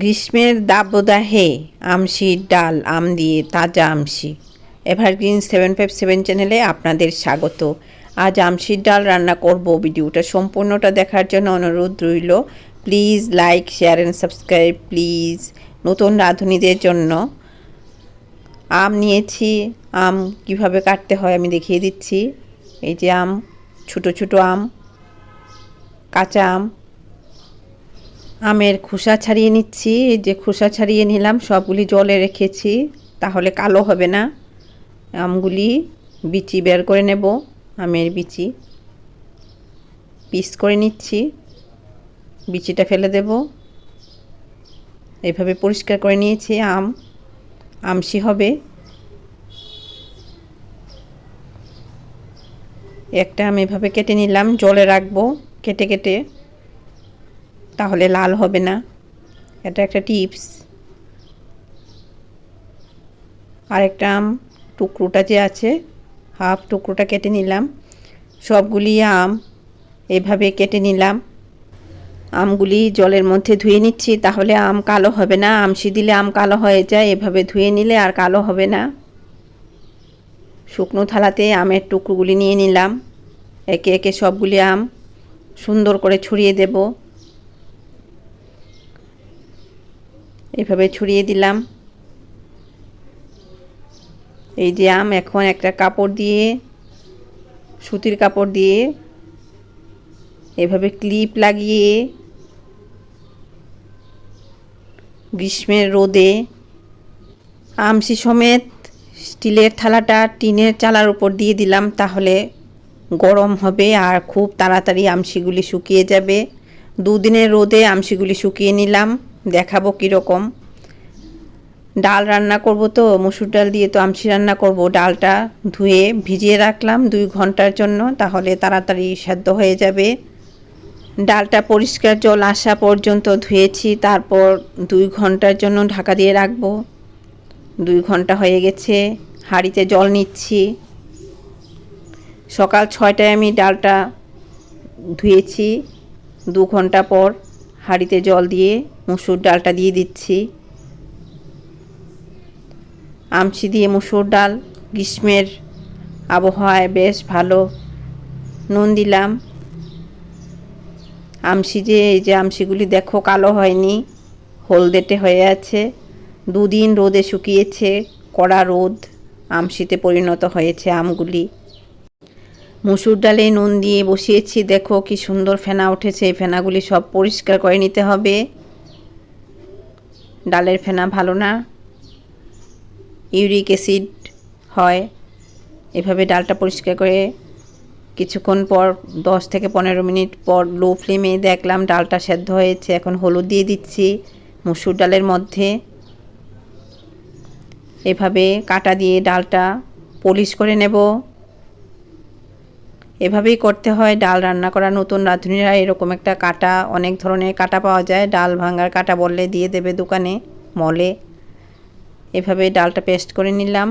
গ্রীষ্মের দাবদাহে আমশির ডাল, আম দিয়ে তাজা আমশি। এভারগ্রিন সেভেন ফাইভ সেভেন চ্যানেলে আপনাদের স্বাগত। আজ আমশির ডাল রান্না করব। ভিডিওটা সম্পূর্ণটা দেখার জন্য অনুরোধ রইল। Please like, share and subscribe, please. নতুন রাঁধুনিদের জন্য আম নিয়েছি। আম কীভাবে কাটতে হয় আমি দেখিয়ে দিচ্ছি। এই যে আম, ছোটো ছোটো আম, কাঁচা আম। আমের খোসা ছাড়িয়ে নিচ্ছি। এই যে খোসা ছাড়িয়ে নিলাম, সবগুলি জলে রেখেছি, তাহলে কালো হবে না। আমগুলি বিচি বের করে নেব, আমের বিচি। পিস করে নিচ্ছি, বিচিটা ফেলে দেব। এভাবে পরিষ্কার করে নিয়েছি, আম, আমসি হবে। একটা আমি এভাবে কেটে নিলাম, জলে রাখব, কেটে কেটে। তাহলে লাল হবে না। এটা একটা টিপস। আরেকটা আম টুকরোটা যে আছে, হাফ টুকরোটা কেটে নিলাম। সবগুলি আম এভাবে কেটে নিলাম। আমগুলি জলের মধ্যে ধুয়ে নিচ্ছি, তাহলে আম কালো হবে না। আমসি দিলে আম কালো হয়ে যায়, এভাবে ধুয়ে নিলে আর কালো হবে না। শুকনো থালাতে আমের টুকরোগুলি নিয়ে নিলাম। একে একে সবগুলি আম সুন্দর করে ছড়িয়ে দেব। এভাবে ছড়িয়ে দিলাম। এই যে আম এখন একটা কাপড় দিয়ে, সুতির কাপড় দিয়ে এভাবে ক্লিপ লাগিয়ে গ্রীষ্মের রোদে আমসি সমেত স্টিলের থালাটা টিনের চালার উপর দিয়ে দিলাম, তাহলে গরম হবে আর খুব তাড়াতাড়ি আমসিগুলি শুকিয়ে যাবে। দুদিনের রোদে আমসিগুলি শুকিয়ে নিলাম। দেখাবো কীরকম। ডাল রান্না করব তো, মুসুর ডাল দিয়ে তো আমসি রান্না করব। ডালটা ধুয়ে ভিজিয়ে রাখলাম দুই ঘণ্টার জন্য, তাহলে তাড়াতাড়ি সেদ্ধ হয়ে যাবে। ডালটা পরিষ্কার জল আসা পর্যন্ত ধুয়েছি, তারপর দুই ঘণ্টার জন্য ঢাকা দিয়ে রাখব। দুই ঘণ্টা হয়ে গেছে, হাঁড়িতে জল নিচ্ছি। সকাল ছয়টায় আমি ডালটা ধুয়েছি, দু ঘণ্টা পর। হাঁড়িতে জল দিয়ে, মুসুর ডালটা দিয়ে দিচ্ছি। আমসি দিয়ে মুসুর ডাল, গ্রীষ্মের আবহাওয়ায় বেশ ভালো নুন দিলাম। আমসি যে, এই যে আমসিগুলি দেখো কালো হয়নি, হলদেটে হয়ে আছে। দুদিন রোদে শুকিয়েছে, কড়া রোদ আমসিতে পরিণত হয়েছে আমগুলি। মুসুর ডালে নুন দিয়ে বসিয়েছি। দেখো কি সুন্দর ফেনা উঠেছে। এই ফেনাগুলি সব পরিষ্কার করে নিতে হবে। ডালের ফেনা ভালো না। ইউরিক অ্যাসিড হয়। এভাবে ডালটা পরিষ্কার করে কিছুক্ষণ পর, দশ থেকে পনেরো মিনিট পর লো ফ্লেমে দেখলাম ডালটা সেদ্ধ হয়েছে। এখন হলুদ দিয়ে দিচ্ছি মুসুর ডালের মধ্যে। এভাবে কাটা দিয়ে ডালটা পলিশ করে নেব। এভাবেই করতে হয়। ডাল রান্না করা নতুন রাঁধুনিরা এরকম একটা কাটা, অনেক ধরনের কাটা পাওয়া যায়। ডাল ভাঙার কাটা বললে দিয়ে দেবে দোকানে, মলে। এভাবে ডালটা পেস্ট করে নিলাম।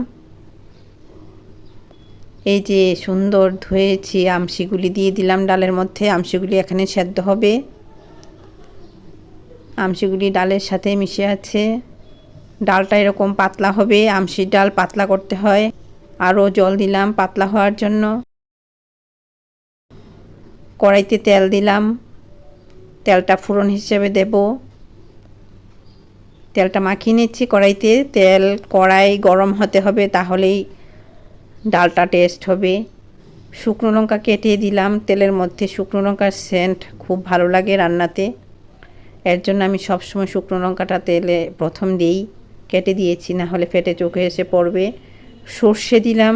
এই যে সুন্দর ধুয়েছি আমসিগুলি দিয়ে দিলাম ডালের মধ্যে। আমসিগুলি এখানে সেদ্ধ হবে। আমসিগুলি ডালের সাথে মিশে আছে। ডালটা এরকম পাতলা হবে। আমসির ডাল পাতলা করতে হয়। আরও জল দিলাম পাতলা হওয়ার জন্য। কড়াইতে তেল দিলাম। তেলটা ফুরন হিসেবে দেব। তেলটা মাখিয়ে নিচ্ছি কড়াইতে। তেল, কড়াই গরম হতে হবে তাহলেই ডালটা টেস্ট হবে। শুকনো লঙ্কা কেটে দিলাম। তেলের মধ্যে শুকনো লঙ্কার সেন্ট খুব ভালো লাগে রান্নাতে। এর জন্য আমি সবসময় শুকনো লঙ্কাটা তেলে প্রথম দিই কেটে দিয়েছি না হলে ফেটে চোখে এসে পড়বে। সর্ষে দিলাম।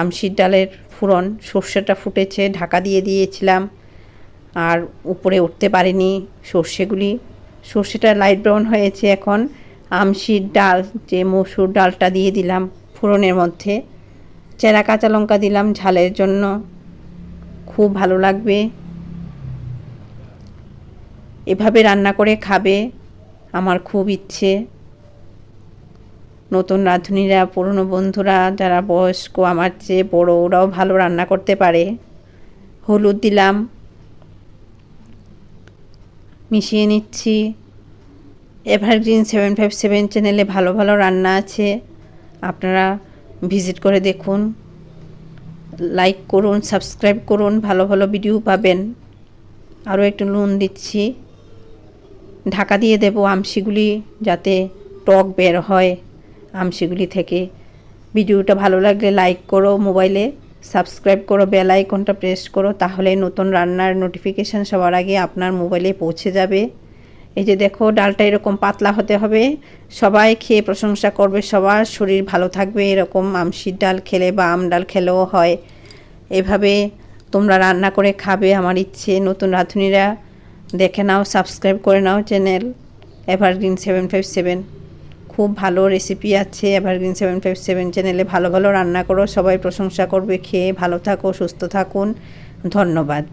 আমশির ডালের ফুরন সর্ষেটা ফুটেছে, ঢাকা দিয়ে দিয়েছিলাম। আর উপরে উঠতে পারিনি সর্ষেগুলি। সর্ষেটা লাইট ব্রাউন হয়েছে এখন। আমশির ডাল, যে মসুর ডালটা দিয়ে দিলাম ফোড়নের মধ্যে। চেরা কাঁচা লঙ্কা দিলাম ঝালের জন্য। খুব ভালো লাগবে। এভাবে রান্না করে খাবে আমার খুব ইচ্ছে। নতুন রাঁধুনিরা, পুরনো বন্ধুরা যারা বয়স্ক, আমার চেয়ে বড়, ওরাও ভালো রান্না করতে পারে। হলুদ দিলাম। মিশিয়ে নিচ্ছি। এভারগ্রিন সেভেন ফাইভ সেভেন চ্যানেলে ভালো ভালো রান্না আছে। আপনারা ভিজিট করে দেখুন। লাইক করুন, সাবস্ক্রাইব করুন, ভালো ভালো ভিডিও পাবেন। আরও একটু নুন দিচ্ছি। ঢাকা দিয়ে দেব আমশিগুলি যাতে টক বের হয়। আমশিগুলি থেকে। ভিডিওটা ভালো লাগলে লাইক করো মোবাইলে সাবস্ক্রাইব করো বেল আইকনটা প্রেস করো, তাহলে নতুন রান্নার নোটিফিকেশান সবার আগে আপনার মোবাইলে পৌঁছে যাবে। এই যে দেখো, ডালটা এরকম পাতলা হতে হবে। সবাই খেয়ে প্রশংসা করবে, সবার শরীর ভালো থাকবে, এরকম আমশির ডাল খেলে বা আম ডাল খেলেও হয়। এভাবে তোমরা রান্না করে খাবে আমার ইচ্ছে। নতুন রাঁধুনিরা দেখে নাও সাবস্ক্রাইব করে নাও channel evergreen seven five seven খুব ভালো রেসিপি আছে এভারগ্রিন সেভেন ফাইভ সেভেন চ্যানেলে ভালো ভালো রান্না করো, সবাই প্রশংসা করবে, খেয়ে ভালো থাকো, সুস্থ থাকুন, ধন্যবাদ।